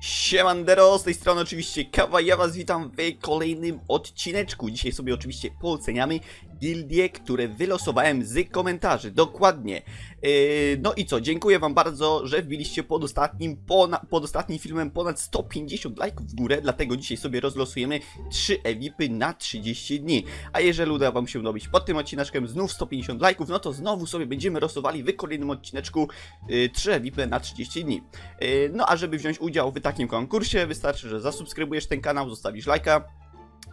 Siemandero, z tej strony oczywiście Kawa, ja was witam w kolejnym odcineczku. Dzisiaj sobie oczywiście pooceniamy gildie, które wylosowałem z komentarzy, dokładnie. Yy, no i co, dziękuję wam bardzo, że wbiliście pod ostatnim, pona, pod ostatnim filmem ponad 150 lajków w górę, dlatego dzisiaj sobie rozlosujemy 3 evipy na 30 dni. A jeżeli uda wam się dobić pod tym odcineczkiem znów 150 lajków, no to znowu sobie będziemy losowali w kolejnym odcineczku yy, 3 evipy na 30 dni. Yy, No a żeby wziąć udział w takim konkursie, wystarczy, że zasubskrybujesz ten kanał, zostawisz lajka.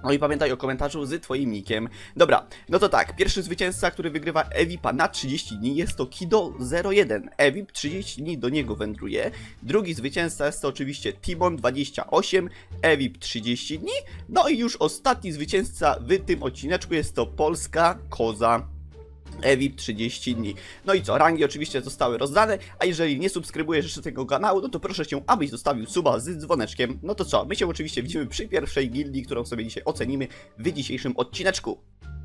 No i pamiętaj o komentarzu z twoim nickiem. Dobra, no to tak, pierwszy zwycięzca, który wygrywa Evipa na 30 dni jest to Kido01. Evip 30 dni do niego wędruje. Drugi zwycięzca jest to oczywiście Timon28, Evip 30 dni. No i już ostatni zwycięzca w tym odcineczku jest to Polska Koza. EVIP 30 dni. No i co, rangi oczywiście zostały rozdane, a jeżeli nie subskrybujesz jeszcze tego kanału, no to proszę cię, abyś zostawił suba z dzwoneczkiem. No to co, my się oczywiście widzimy przy pierwszej gildii, którą sobie dzisiaj ocenimy w dzisiejszym odcineczku.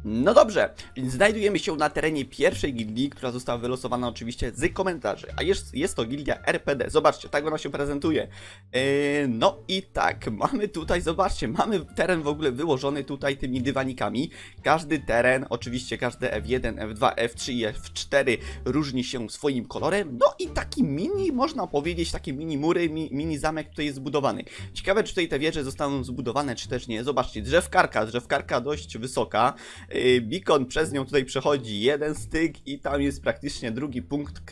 No dobrze, więc znajdujemy się na terenie pierwszej gildii, która została wylosowana oczywiście z komentarzy, a jest, jest to gildia RPD. Zobaczcie, tak ona się prezentuje. Yy, no i tak, mamy tutaj, zobaczcie, mamy teren w ogóle wyłożony tutaj tymi dywanikami. Każdy teren, oczywiście każdy F1, F2, F3 i F4 różni się swoim kolorem. No i taki mini, można powiedzieć, takie mini mury, mi, mini zamek tutaj jest zbudowany. Ciekawe, czy tutaj te wieże zostaną zbudowane, czy też nie. Zobaczcie, drzewkarka, drzewkarka dość wysoka. Yy, Beacon przez nią tutaj przechodzi jeden styk i tam jest praktycznie drugi punkt,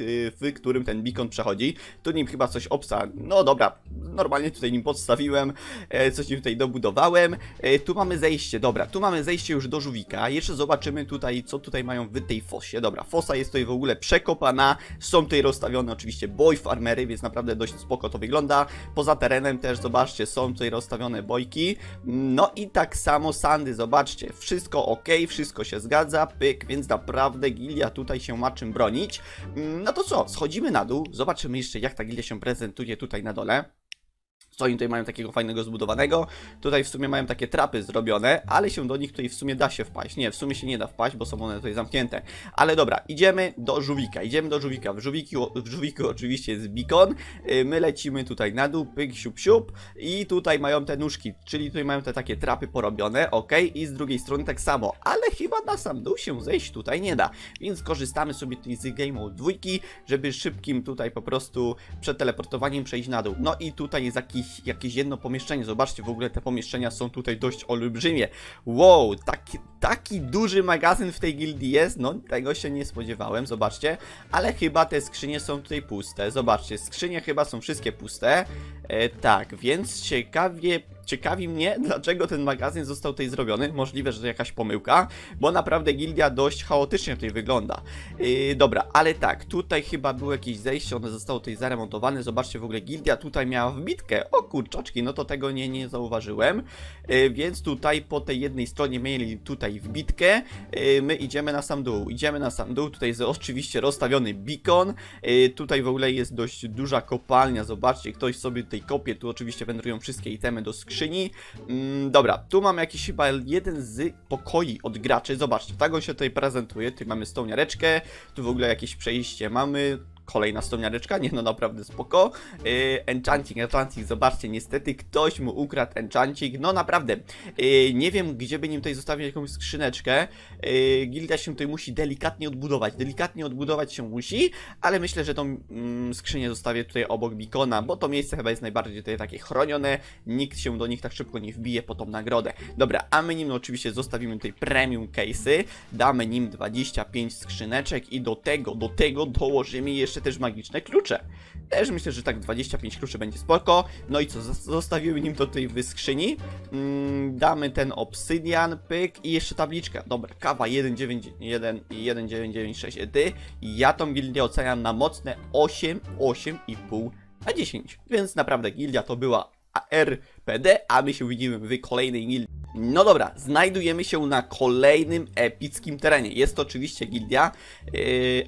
w którym ten beacon przechodzi. Tu nim chyba coś obsa. No dobra, normalnie tutaj nim podstawiłem, e, coś nim tutaj dobudowałem. E, Tu mamy zejście, dobra, tu mamy zejście już do żółwika. Jeszcze zobaczymy tutaj, co tutaj mają w tej fosie. Dobra, fosa jest tutaj w ogóle przekopana. Są tutaj rozstawione oczywiście boy farmery, więc naprawdę dość spoko to wygląda. Poza terenem też, zobaczcie, są tutaj rozstawione bojki. No i tak samo sandy, zobaczcie, wszystko ok, wszystko się zgadza, pyk, więc naprawdę gilia tutaj się ma czym bronić. Mm, No to co, schodzimy na dół, zobaczymy jeszcze jak ta gilia się prezentuje tutaj na dole. Co oni tutaj mają takiego fajnego zbudowanego? Tutaj w sumie mają takie trapy zrobione, ale się do nich tutaj w sumie da się wpaść. Nie, w sumie się nie da wpaść, bo są one tutaj zamknięte. Ale dobra, idziemy do żółwika, idziemy do żółwika. W żółwiku, w żółwiku oczywiście jest beacon. Yy, My lecimy tutaj na dół, pyk, siup, siup. I tutaj mają te nóżki, czyli tutaj mają te takie trapy porobione, ok. I z drugiej strony tak samo, ale chyba na sam dół się zejść tutaj nie da. Więc korzystamy sobie tutaj z Game Mode dwójki, żeby szybkim tutaj po prostu przed teleportowaniem przejść na dół. No i tutaj jest jakiś, jakieś jedno pomieszczenie. Zobaczcie, w ogóle te pomieszczenia są tutaj dość olbrzymie. Wow, taki, taki duży magazyn w tej gildii jest. No, tego się nie spodziewałem, zobaczcie. Ale chyba te skrzynie są tutaj puste. Zobaczcie, skrzynie chyba są wszystkie puste. E, tak, więc ciekawie, ciekawi mnie, dlaczego ten magazyn został tutaj zrobiony. Możliwe, że to jakaś pomyłka, bo naprawdę gildia dość chaotycznie tutaj wygląda. Yy, dobra, ale tak, tutaj chyba było jakieś zejście, one zostało tutaj zaremontowane. Zobaczcie, w ogóle gildia tutaj miała wbitkę. O kurczaczki, no to tego nie, nie zauważyłem. Yy, więc tutaj po tej jednej stronie mieli tutaj wbitkę. Yy, my idziemy na sam dół, idziemy na sam dół. Tutaj jest oczywiście rozstawiony beacon. Yy, tutaj w ogóle jest dość duża kopalnia. Zobaczcie, ktoś sobie tutaj kopie. Tu oczywiście wędrują wszystkie itemy do skrzyni. Mm, dobra, tu mamy jakiś chyba jeden z pokoi od graczy. Zobaczcie, tak on się tutaj prezentuje. Tu mamy stołniareczkę, tu w ogóle jakieś przejście mamy. Kolejna stołniareczka, nie no naprawdę spoko. Yy, enchanting, enchanting, zobaczcie, niestety ktoś mu ukradł enchanting. No naprawdę, yy, nie wiem gdzie by nim tutaj zostawić jakąś skrzyneczkę. Yy, gildia się tutaj musi delikatnie odbudować, delikatnie odbudować się musi, ale myślę, że tą mm, skrzynię zostawię tutaj obok Beacona, bo to miejsce chyba jest najbardziej tutaj takie chronione, nikt się do nich tak szybko nie wbije po tą nagrodę. Dobra, a my nim no, oczywiście zostawimy tutaj premium case'y, damy nim 25 skrzyneczek i do tego, do tego dołożymy jeszcze też magiczne klucze. Też myślę, że tak 25 kluczy będzie spoko. No i co, zostawimy nim tutaj w skrzyni. Mm, damy ten obsydian, pyk i jeszcze tabliczka. Dobra, kawa 191 i 1996 edy. Ja tą gildię oceniam na mocne 8, 8,5 na 10. Więc naprawdę gildia to była ARPD, a my się widzimy w kolejnej gildii. No dobra, znajdujemy się na kolejnym epickim terenie. Jest to oczywiście gildia yy,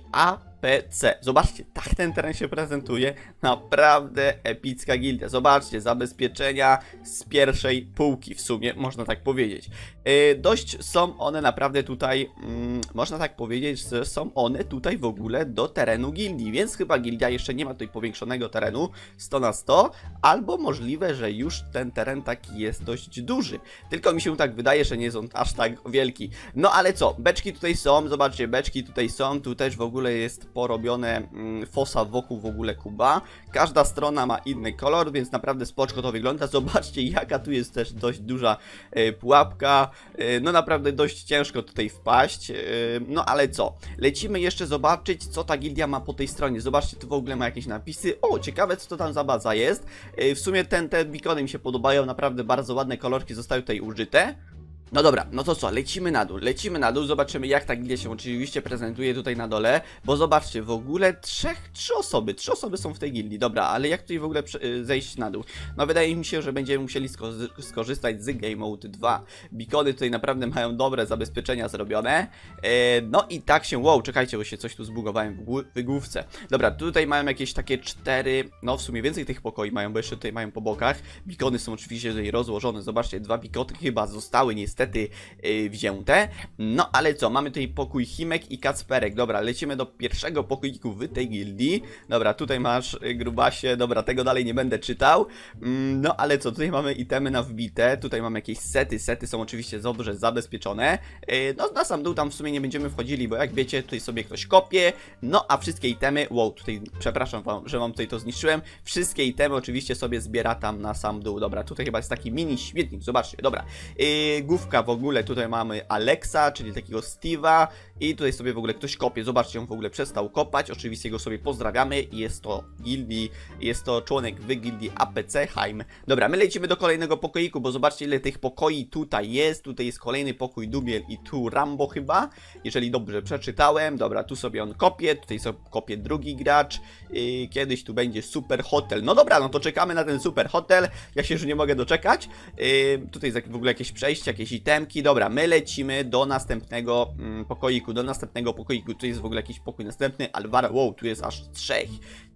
APC. Zobaczcie, tak ten teren się prezentuje. Naprawdę epicka gildia. Zobaczcie, zabezpieczenia z pierwszej półki w sumie, można tak powiedzieć. Yy, dość są one naprawdę tutaj, mm, można tak powiedzieć, że są one tutaj w ogóle do terenu gildii, więc chyba gildia jeszcze nie ma tutaj powiększonego terenu 100 na 100, albo możliwe, że już ten teren taki jest dość duży. Tylko mi się tak wydaje, że nie jest on aż tak wielki. No ale co, beczki tutaj są, zobaczcie, beczki tutaj są, tu też w ogóle jest porobione mm, fosa wokół w ogóle kuba. Każda strona ma inny kolor, więc naprawdę spoczko to wygląda. Zobaczcie, jaka tu jest też dość duża e, pułapka. E, no naprawdę dość ciężko tutaj wpaść. E, no ale co, lecimy jeszcze zobaczyć, co ta gildia ma po tej stronie. Zobaczcie, tu w ogóle ma jakieś napisy. O, ciekawe, co to tam za baza jest. W sumie ten, te bikony mi się podobają, naprawdę bardzo ładne kolorki zostały tutaj użyte. No dobra, no to co, lecimy na dół, lecimy na dół, zobaczymy jak ta gildia się oczywiście prezentuje tutaj na dole, bo zobaczcie, w ogóle trzech, trzy osoby, trzy osoby są w tej gildii, dobra, ale jak tutaj w ogóle y, zejść na dół? No wydaje mi się, że będziemy musieli sko skorzystać z Game Mode 2, bikony tutaj naprawdę mają dobre zabezpieczenia zrobione, e, no i tak się, wow, czekajcie, bo się coś tu zbugowałem w wygłówce, dobra, tutaj mają jakieś takie cztery, no w sumie więcej tych pokoi mają, bo jeszcze tutaj mają po bokach, bikony są oczywiście tutaj rozłożone, zobaczcie, dwa bikony chyba zostały niestety yy, wzięte. No ale co, mamy tutaj pokój Himek i Kacperek. Dobra, lecimy do pierwszego pokoiku w tej gildii. Dobra, tutaj masz y, grubasie, dobra, tego dalej nie będę czytał. Mm, no ale co, tutaj mamy itemy na wbite, tutaj mamy jakieś sety, sety są oczywiście dobrze zabezpieczone. Yy, no na sam dół tam w sumie nie będziemy wchodzili, bo jak wiecie, tutaj sobie ktoś kopie. No a wszystkie itemy, wow, tutaj przepraszam wam, że wam tutaj to zniszczyłem. Wszystkie itemy oczywiście sobie zbiera tam na sam dół. Dobra, tutaj chyba jest taki mini śmietnik, zobaczcie, dobra. Yy, główka w ogóle, tutaj mamy Alexa, czyli takiego Steve'a i tutaj sobie w ogóle ktoś kopie, zobaczcie, on w ogóle przestał kopać, oczywiście go sobie pozdrawiamy. I jest to gildii, jest to członek w gildii APC Heim. Dobra, my lecimy do kolejnego pokoiku, bo zobaczcie ile tych pokoi tutaj jest, tutaj jest kolejny pokój Dubiel i tu Rambo chyba, jeżeli dobrze przeczytałem, dobra, tu sobie on kopie, tutaj sobie kopie drugi gracz, yy, kiedyś tu będzie super hotel, no dobra, no to czekamy na ten super hotel, ja się już nie mogę doczekać, yy, tutaj w ogóle jakieś przejście, jakieś itemki, dobra, my lecimy do następnego mm, pokoiku, do następnego pokoiku, tu jest w ogóle jakiś pokój następny, Alvaro, wow, tu jest aż trzech,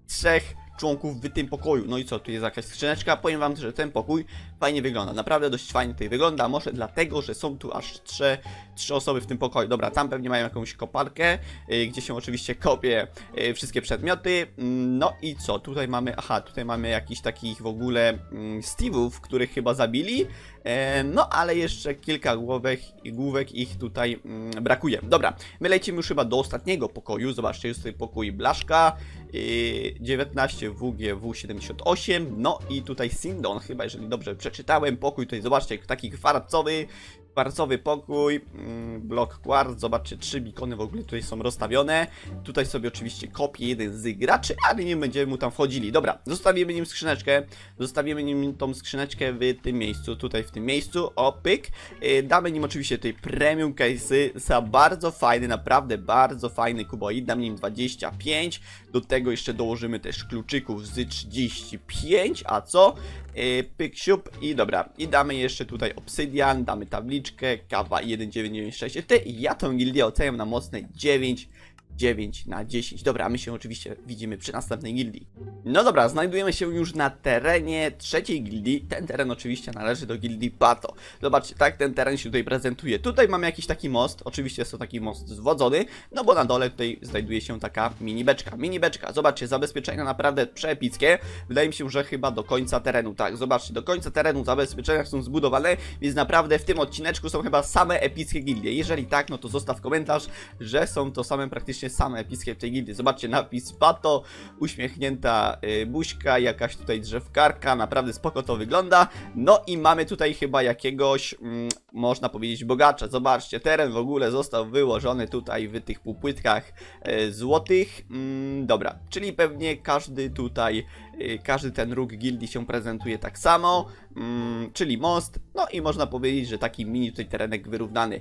trzech członków w tym pokoju. No i co, tu jest jakaś skrzyneczka. Powiem wam, że ten pokój fajnie wygląda. Naprawdę dość fajnie tutaj wygląda. Może dlatego, że są tu aż trzy, trzy osoby w tym pokoju. Dobra, tam pewnie mają jakąś koparkę, y, gdzie się oczywiście kopie y, wszystkie przedmioty. Mm, No i co, tutaj mamy, aha, tutaj mamy jakichś takich w ogóle mm, Steve'ów, których chyba zabili. E, No, ale jeszcze kilka główek, główek ich tutaj mm, brakuje. Dobra, my lecimy już chyba do ostatniego pokoju. Zobaczcie, jest tutaj pokój Blaszka, yy, 19 WGW78, no i tutaj Sindon, chyba jeżeli dobrze przeczytałem, pokój tutaj, zobaczcie, taki kwarcowy, kwarcowy pokój, mm, blok kwart, zobaczcie, trzy bikony w ogóle tutaj są rozstawione, tutaj sobie oczywiście kopie jeden z graczy, ale nie będziemy mu tam wchodzili, dobra, zostawimy nim skrzyneczkę, zostawimy nim tą skrzyneczkę w tym miejscu, tutaj w tym miejscu, o pyk, yy, damy nim oczywiście tutaj premium case'y za bardzo fajny, naprawdę bardzo fajny kuboid, dam nim 25, do tego jeszcze dołożymy też kluczyków z 35, a co? Yy, pyk siup. I dobra, i damy jeszcze tutaj obsydian, damy tabliczkę, kawa 1996, ty, ja tą gildię oceniam na mocne 9, 9 na 10. Dobra, my się oczywiście widzimy przy następnej gildii. No dobra, znajdujemy się już na terenie trzeciej gildii. Ten teren oczywiście należy do gildii Pato. Zobaczcie, tak ten teren się tutaj prezentuje. Tutaj mamy jakiś taki most, oczywiście jest to taki most zwodzony, no bo na dole tutaj znajduje się taka mini beczka. Mini beczka, zobaczcie, zabezpieczenia naprawdę przeepickie. Wydaje mi się, że chyba do końca terenu, tak, zobaczcie, do końca terenu zabezpieczenia są zbudowane, więc naprawdę w tym odcineczku są chyba same epickie gildie. Jeżeli tak, no to zostaw komentarz, że są to same praktycznie same epickie w tej gildii. Zobaczcie, napis Pato, uśmiechnięta y, buźka, jakaś tutaj drzewkarka, naprawdę spoko to wygląda. No i mamy tutaj chyba jakiegoś, mm, można powiedzieć, bogacza. Zobaczcie, teren w ogóle został wyłożony tutaj w tych półpłytkach e, złotych. Mm, dobra, czyli pewnie każdy tutaj, y, każdy ten róg gildii się prezentuje tak samo, mm, czyli most. No i można powiedzieć, że taki mini tutaj terenek wyrównany.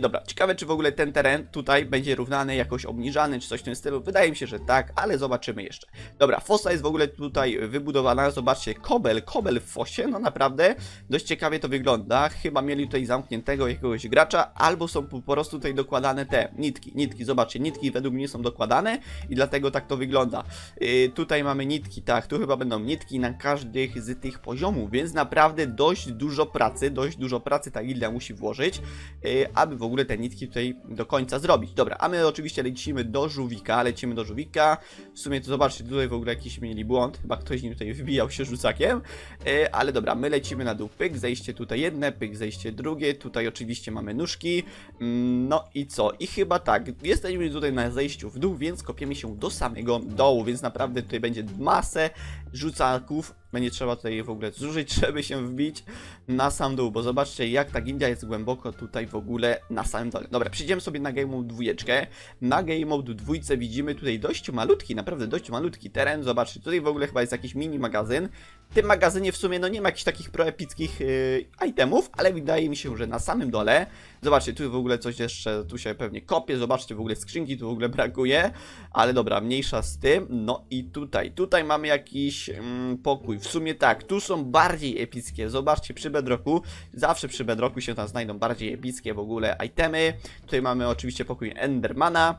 Dobra, ciekawe czy w ogóle ten teren tutaj będzie równany jakoś obniżany, czy coś w tym stylu. Wydaje mi się, że tak, ale zobaczymy jeszcze. Dobra, fosa jest w ogóle tutaj wybudowana. Zobaczcie, kobel, kobel w fosie, no naprawdę dość ciekawie to wygląda. Chyba mieli tutaj zamkniętego jakiegoś gracza, albo są po prostu tutaj dokładane te nitki. Nitki, zobaczcie, nitki według mnie są dokładane i dlatego tak to wygląda. Yy, tutaj mamy nitki, tak, tu chyba będą nitki na każdych z tych poziomów, więc naprawdę dość dużo pracy, dość dużo pracy ta gildia musi włożyć, yy, aby w ogóle te nitki tutaj do końca zrobić. Dobra, a my oczywiście lecimy do żółwika, lecimy do żółwika. W sumie to zobaczcie, tutaj w ogóle jakiś mieli błąd, chyba ktoś nim tutaj wybijał się rzucakiem, yy, ale dobra, my lecimy na dół, pyk, zejście tutaj jedne, pyk, zejście drugie, tutaj oczywiście mamy nóżki, Mm, no i co? I chyba tak, jesteśmy tutaj na zejściu w dół, więc kopiemy się do samego dołu, więc naprawdę tutaj będzie masę rzucaków. Będzie trzeba tutaj w ogóle zużyć, żeby się wbić na sam dół, bo zobaczcie jak ta gildia jest głęboko tutaj w ogóle na samym dole. Dobra, przyjdziemy sobie na Game Mode dwójeczkę. Na Game Mode dwójce widzimy tutaj dość malutki, naprawdę dość malutki teren. Zobaczcie, tutaj w ogóle chyba jest jakiś mini magazyn. W tym magazynie w sumie no nie ma jakichś takich proepickich yy, itemów, ale wydaje mi się, że na samym dole Zobaczcie, tu w ogóle coś jeszcze, tu się pewnie kopie, zobaczcie, w ogóle skrzynki tu w ogóle brakuje, ale dobra, mniejsza z tym. No i tutaj, tutaj mamy jakiś mm, pokój, w sumie tak, tu są bardziej epickie, zobaczcie, przy bedroku, zawsze przy bedroku się tam znajdą bardziej epickie w ogóle itemy. Tutaj mamy oczywiście pokój Endermana.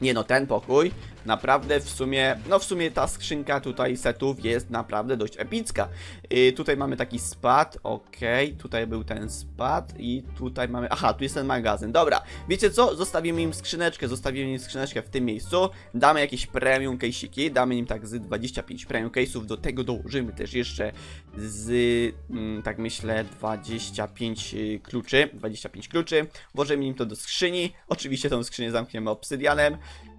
Nie no, ten pokój naprawdę w sumie, no w sumie ta skrzynka tutaj setów jest naprawdę dość epicka. Yy, tutaj mamy taki spad, okej, tutaj był ten spad i tutaj mamy, aha, tu jest ten magazyn, dobra. Wiecie co, zostawimy im skrzyneczkę, zostawimy im skrzyneczkę w tym miejscu, damy jakieś premium case'iki, damy im tak z 25 premium case'ów, do tego dołożymy też jeszcze z, mm, tak myślę, 25 y, kluczy, 25 kluczy, włożymy im to do skrzyni, oczywiście tą skrzynię zamkniemy obsydianem,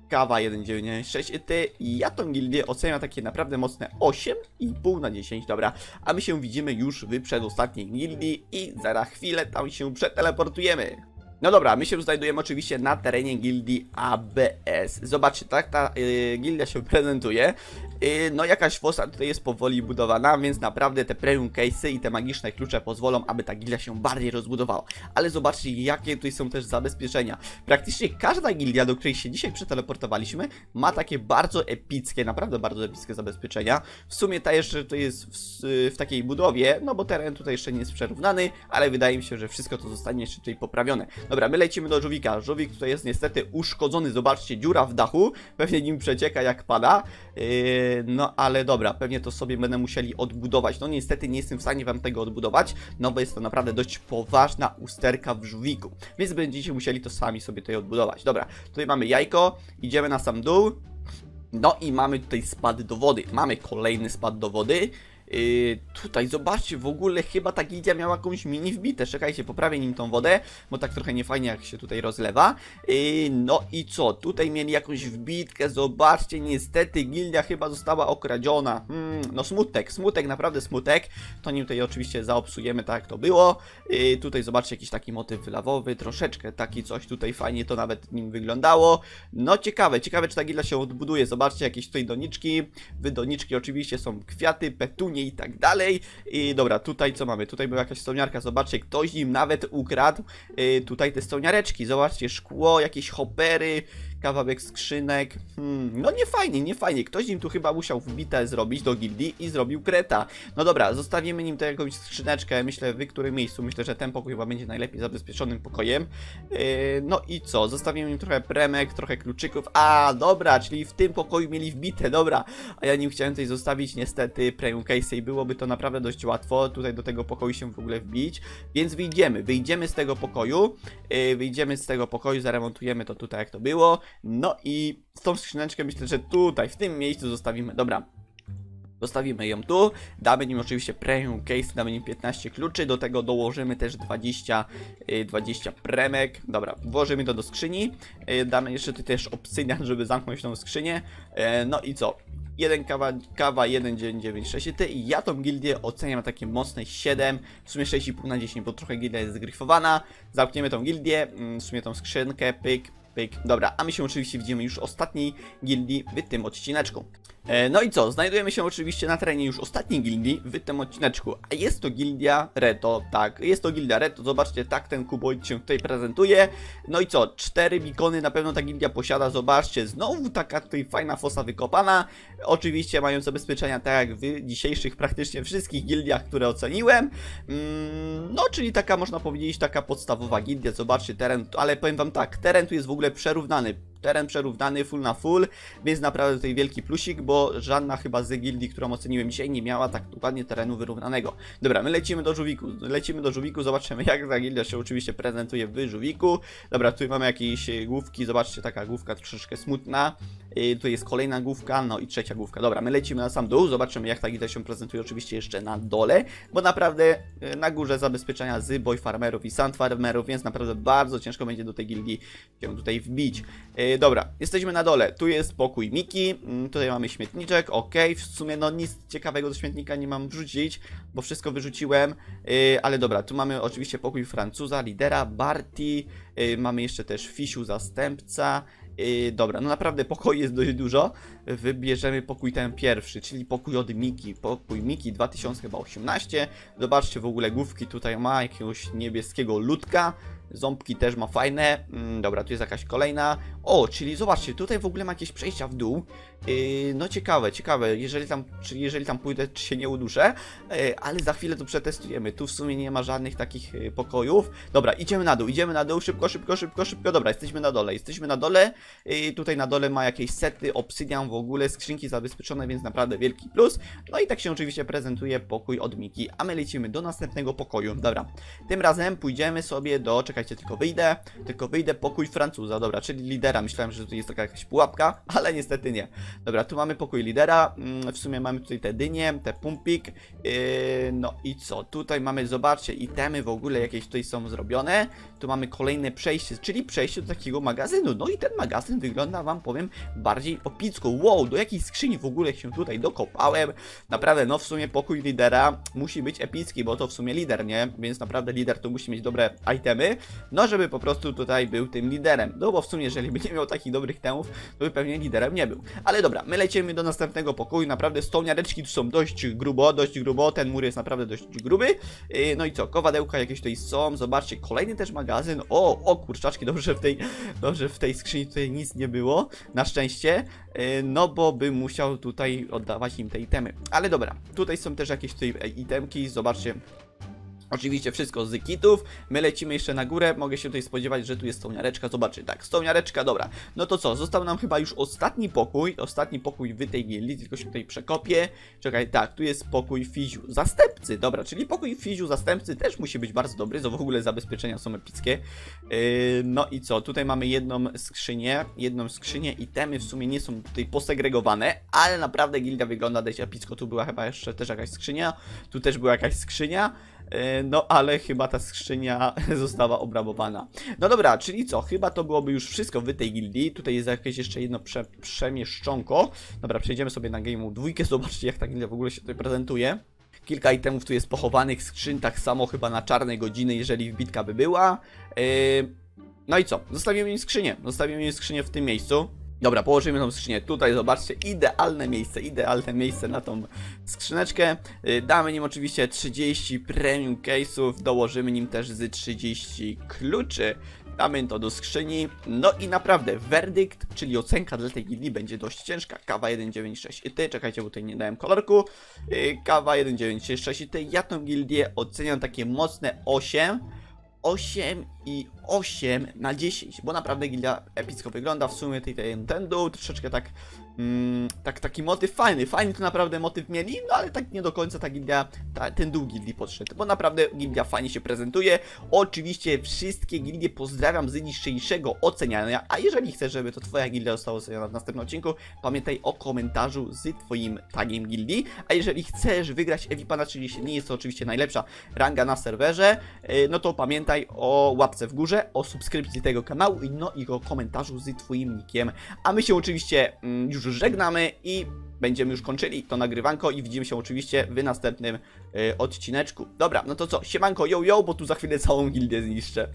Kawa 196 ty i ja tą gildię oceniam takie naprawdę mocne 8,5 na 10, dobra. A my się widzimy już w przedostatniej gildii i za chwilę tam się przeteleportujemy. No dobra, my się znajdujemy oczywiście na terenie gildii ABS. Zobaczcie, tak ta yy, gildia się prezentuje. Yy, no jakaś fosa tutaj jest powoli budowana, więc naprawdę te premium case'y i te magiczne klucze pozwolą, aby ta gildia się bardziej rozbudowała. Ale zobaczcie, jakie tutaj są też zabezpieczenia. Praktycznie każda gildia, do której się dzisiaj przeteleportowaliśmy, ma takie bardzo epickie, naprawdę bardzo epickie zabezpieczenia. W sumie ta jeszcze tutaj jest w, w takiej budowie, no bo teren tutaj jeszcze nie jest przerównany, ale wydaje mi się, że wszystko to zostanie jeszcze tutaj poprawione. Dobra, my lecimy do żółwika. Żółwik tutaj jest niestety uszkodzony, zobaczcie, dziura w dachu, pewnie nim przecieka jak pada. Yy, no ale dobra, pewnie to sobie będę musieli odbudować. No niestety nie jestem w stanie wam tego odbudować, no bo jest to naprawdę dość poważna usterka w żółwiku. Więc będziecie musieli to sami sobie tutaj odbudować. Dobra, tutaj mamy jajko, idziemy na sam dół. No i mamy tutaj spad do wody. Mamy kolejny spad do wody. Yy, tutaj zobaczcie, w ogóle chyba ta gildia miała jakąś mini wbite. Czekajcie, poprawię nim tą wodę, bo tak trochę niefajnie jak się tutaj rozlewa. Yy, no i co? Tutaj mieli jakąś wbitkę, zobaczcie, niestety gildia chyba została okradziona. Hmm, no smutek, smutek, naprawdę smutek. To nim tutaj oczywiście zaobsujemy tak jak to było. Yy, tutaj zobaczcie jakiś taki motyw lawowy, troszeczkę taki coś tutaj fajnie to nawet nim wyglądało. No ciekawe, ciekawe czy ta gildia się odbuduje. Zobaczcie jakieś tutaj doniczki. W doniczki oczywiście są kwiaty, petunie i tak dalej. I dobra, tutaj co mamy? Tutaj była jakaś stołniarka, zobaczcie, ktoś im nawet ukradł yy, tutaj te stołniareczki. Zobaczcie, szkło, jakieś hopery, kawałek skrzynek. Hmm, no nie fajnie, nie fajnie. Ktoś im tu chyba musiał wbite zrobić do gildii i zrobił kreta. No dobra, zostawimy nim tę jakąś skrzyneczkę, myślę w którym miejscu. Myślę, że ten pokój chyba będzie najlepiej zabezpieczonym pokojem. Yy, no i co? Zostawimy im trochę premek, trochę kluczyków. A, dobra, czyli w tym pokoju mieli wbite, dobra. A ja nim chciałem tutaj zostawić niestety premium case i byłoby to naprawdę dość łatwo tutaj do tego pokoju się w ogóle wbić. Więc wyjdziemy, wyjdziemy z tego pokoju. Yy, wyjdziemy z tego pokoju, zaremontujemy to tutaj jak to było. No i tą skrzyneczkę myślę, że tutaj, w tym miejscu zostawimy. Dobra, Zostawimy ją tu, damy nim oczywiście premium case, damy nim 15 kluczy, do tego dołożymy też 20, y, 20 premek. Dobra, włożymy to do skrzyni, y, damy jeszcze tutaj też obsydian, żeby zamknąć tą skrzynię. E, No i co? Jeden kawa, kawa 1,996 ty i ja tą gildię oceniam takie mocne 7, w sumie 6,5 na 10, bo trochę gildia jest zgryfowana. Zamkniemy tą gildię, mm, w sumie tą skrzynkę, pyk, pyk. Dobra, a my się oczywiście widzimy już w ostatniej gildii w tym odcineczku. E, No i co, znajdujemy się oczywiście na terenie już ostatniej gildii w tym odcineczku, a jest to gildia Reto, tak, jest to gildia Reto, zobaczcie, tak ten kuboid się tutaj prezentuje, no i co, cztery bikony na pewno ta gildia posiada, zobaczcie, znowu taka tutaj fajna fosa wykopana, oczywiście mają zabezpieczenia tak jak w dzisiejszych praktycznie wszystkich gildiach, które oceniłem, mm, no czyli taka można powiedzieć, taka podstawowa gildia, zobaczcie teren, ale powiem wam tak, teren tu jest w ogóle przerównany, teren przerównany full na full, więc naprawdę tutaj wielki plusik, bo żadna chyba z gildii, którą oceniłem dzisiaj, nie miała tak dokładnie terenu wyrównanego. Dobra, my lecimy do żółwiku, lecimy do żółwiku, zobaczymy jak ta gildia się oczywiście prezentuje w żółwiku. Dobra, tutaj mamy jakieś główki, zobaczcie, taka główka troszeczkę smutna. Yy, tu jest kolejna główka, no i trzecia główka. Dobra, my lecimy na sam dół, zobaczymy jak ta gildia się prezentuje oczywiście jeszcze na dole, bo naprawdę e, na górze zabezpieczenia z boy farmerów i sand farmerów, więc naprawdę bardzo ciężko będzie do tej gildii się tutaj wbić. E, dobra, jesteśmy na dole. Tu jest pokój Miki. Mm, tutaj mamy śmietniczek. Ok, w sumie no nic ciekawego do śmietnika nie mam wrzucić, bo wszystko wyrzuciłem. E, ale dobra, tu mamy oczywiście pokój Francuza, lidera, Barty. E, mamy jeszcze też Fisiu, zastępca. E, dobra, no naprawdę pokoi jest dość dużo. Wybierzemy pokój ten pierwszy, czyli pokój od Miki. Pokój Miki 2018. Zobaczcie w ogóle główki tutaj ma jakiegoś niebieskiego ludka. Ząbki też ma fajne. Mm, dobra, tu jest jakaś kolejna. O, czyli zobaczcie, tutaj w ogóle ma jakieś przejścia w dół. Yy, no ciekawe, ciekawe. Jeżeli tam, czy jeżeli tam pójdę, czy się nie uduszę. Yy, ale za chwilę to przetestujemy. Tu w sumie nie ma żadnych takich yy, pokojów. Dobra, idziemy na dół, idziemy na dół. Szybko, szybko, szybko, szybko. Dobra, jesteśmy na dole. Jesteśmy na dole. Yy, tutaj na dole ma jakieś sety, obsydian ogóle, skrzynki zabezpieczone, więc naprawdę wielki plus. No i tak się oczywiście prezentuje pokój od Miki. A my lecimy do następnego pokoju. Dobra, tym razem pójdziemy sobie do. Czekajcie, tylko wyjdę. Tylko wyjdę pokój Francuza. Dobra, czyli lidera. Myślałem, że tu jest taka jakaś pułapka, ale niestety nie. Dobra, tu mamy pokój lidera. Mm, W sumie mamy tutaj te dynie, te pumpik. Yy, no i co? Tutaj mamy, zobaczcie, itemy w ogóle jakieś tutaj są zrobione. Tu mamy kolejne przejście, czyli przejście do takiego magazynu. No i ten magazyn wygląda, wam powiem, bardziej opicko. Wow, do jakiej skrzyni w ogóle się tutaj dokopałem. Naprawdę, no w sumie pokój lidera musi być epicki, bo to w sumie lider, nie? Więc naprawdę lider to musi mieć dobre itemy. No, żeby po prostu tutaj był tym liderem. No bo w sumie, jeżeli by nie miał takich dobrych temów, to by pewnie liderem nie był. Ale dobra, my lecimy do następnego pokoju. Naprawdę stołniareczki tu są dość grubo, dość grubo. Ten mur jest naprawdę dość gruby. Yy, No i co, kowadełka jakieś tutaj są. Zobaczcie, kolejny też magazyn. O, o kurczaczki, dobrze w tej, dobrze w tej skrzyni tutaj nic nie było. Na szczęście. Yy, No bo bym musiał tutaj oddawać im te itemy. Ale dobra, tutaj są też jakieś tutaj e, itemki. Zobaczcie, Oczywiście wszystko z kitów. My lecimy jeszcze na górę. Mogę się tutaj spodziewać, że tu jest stołniareczka. Zobaczy, tak, stołniareczka, dobra. No to co, został nam chyba już ostatni pokój. Ostatni pokój w tej gildii, tylko się tutaj przekopię. Czekaj, tak, tu jest pokój Fiziu zastępcy. Dobra, czyli pokój Fiziu zastępcy też musi być bardzo dobry. To w ogóle zabezpieczenia są epickie. Yy, no i co, tutaj mamy jedną skrzynię. Jedną skrzynię. Itemy w sumie nie są tutaj posegregowane, ale naprawdę gildia wygląda dość epicko. Tu była chyba jeszcze też jakaś skrzynia. Tu też była jakaś skrzynia. E, No, ale chyba ta skrzynia została obrabowana. No dobra, czyli co? Chyba to byłoby już wszystko w tej gildii. Tutaj jest jakieś jeszcze jedno prze przemieszczonko. Dobra, przejdziemy sobie na Game dwójkę. Zobaczcie, jak ta gildia w ogóle się tutaj prezentuje. Kilka itemów tu jest pochowanych, skrzyn tak samo chyba na czarne godziny, jeżeli wbitka by była. E, No i co? Zostawimy im skrzynię. Zostawimy im skrzynię w tym miejscu. Dobra, położymy tą skrzynię tutaj, zobaczcie, idealne miejsce, idealne miejsce na tą skrzyneczkę. Y, Damy nim oczywiście 30 premium case'ów, dołożymy nim też z 30 kluczy. Damy to do skrzyni. No i naprawdę, werdykt, czyli ocenka dla tej gildii będzie dość ciężka. Kawa 196 i ty, czekajcie, bo tutaj nie dałem kolorku. Y, Kawa 196 i ty, ja tą gildię oceniam takie mocne 8. 8 i 8 na 10, bo naprawdę gildia epicko wygląda, w sumie tej, tej ten dół, troszeczkę tak, mm, tak, taki motyw fajny, fajny to naprawdę motyw mieli, no ale tak nie do końca ta gildia, ta, ten dół gildii podszedł, bo naprawdę gildia fajnie się prezentuje, oczywiście wszystkie gildie pozdrawiam z niższego oceniania, a jeżeli chcesz, żeby to twoja gildia została oceniona w następnym odcinku, pamiętaj o komentarzu z twoim tagiem gildii, a jeżeli chcesz wygrać Evipa na 30 dni, jest to oczywiście najlepsza ranga na serwerze, yy, no to pamiętaj o łapce w górze, o subskrypcji tego kanału no i o komentarzu z twoim nickiem. A my się oczywiście mm, już żegnamy i będziemy już kończyli to nagrywanko i widzimy się oczywiście w następnym y, odcineczku. Dobra, no to co, siemanko, yo yo, bo tu za chwilę całą gildię zniszczę.